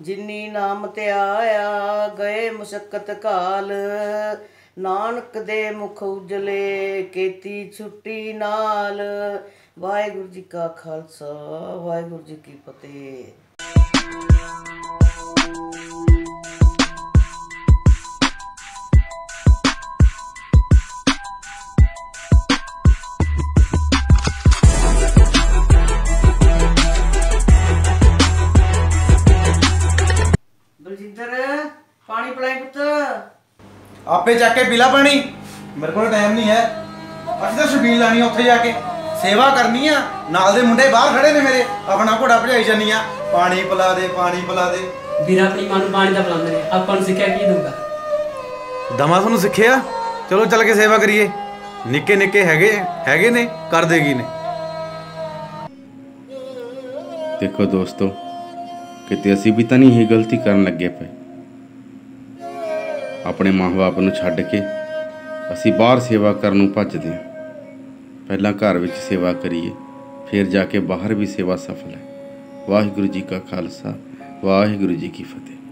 ਜਿਨੀ ਨਾਮ ਤੇ ਆਇਆ ਗਏ ਮੁਸ਼ਕਤ ਕਾਲ। ਨਾਨਕ ਦੇ ਮੁਖ ਉਜਲੇ ਕੀਤੀ ਛੁੱਟੀ ਨਾਲ। ਵਾਹਿਗੁਰੂ ਜੀ ਕਾ ਖਾਲਸਾ, ਵਾਹਿਗੁਰੂ ਜੀ ਕੀ ਫਤਿਹ। ਪਾਣੀ ਪਿਲਾਈ ਪੁੱਤ। ਆਪੇ ਚੱਕ ਕੇ ਪੀਲਾ ਪਾਣੀ। ਮੇਰੇ ਕੋਲ ਟਾਈਮ ਨਹੀਂ ਹੈ। ਅਸੀਂ ਤਾਂ ਛਬੀਲ ਲਾਣੀ ਆ ਉੱਥੇ ਜਾ ਕੇ। ਸੇਵਾ ਕਰਨੀ ਆ। ਨਾਲ ਦੇ ਮੁੰਡੇ ਬਾਹਰ ਖੜੇ ਨੇ ਮੇਰੇ। ਆਪਣਾ ਘੋੜਾ ਭਜਾਈ ਜਾਨੀ ਆ। ਪਾਣੀ ਪਿਲਾ ਦੇ ਪਾਣੀ ਪਿਲਾ ਦੇ। ਵੀਰ ਆਪਣੀ ਮਾਂ ਨੂੰ ਪਾਣੀ ਦਾ ਪਿਲਾਉਂਦੇ ਨੇ ਆਪਾਂ ਨੂੰ ਸਿੱਖਿਆ ਕੀ ਦਊਗਾ? ਦਮਾ ਤੁਹਾਨੂੰ ਸਿੱਖਿਆ? ਚਲੋ ਚੱਲ ਕੇ ਸੇਵਾ ਕਰੀਏ। ਨਿੱਕੇ ਨਿੱਕੇ ਹੈਗੇ ਹੈਗੇ ਨੇ ਕਰ ਦੇਗੀ ਨੇ। ਦੇਖੋ ਦੋਸਤੋ ਕਿਤੇ ਅਸੀਂ ਵੀ ਤਾਂ ਨਹੀਂ ਇਹ ਗਲਤੀ ਕਰਨ ਲੱਗੇ ਪਏ। ਆਪਣੇ ਮਾਂ-ਬਾਪ ਨੂੰ ਛੱਡ ਕੇ ਅਸੀਂ ਬਾਹਰ ਸੇਵਾ ਕਰਨ ਨੂੰ ਭੱਜਦੇ ਹਾਂ। ਪਹਿਲਾਂ ਘਰ ਵਿੱਚ ਸੇਵਾ ਕਰੀਏ, ਫਿਰ ਜਾ ਕੇ ਬਾਹਰ ਵੀ ਸੇਵਾ ਸਫਲ ਹੈ। ਵਾਹਿਗੁਰੂ ਜੀ ਕਾ ਖਾਲਸਾ, ਵਾਹਿਗੁਰੂ ਜੀ ਕੀ ਫਤਿਹ।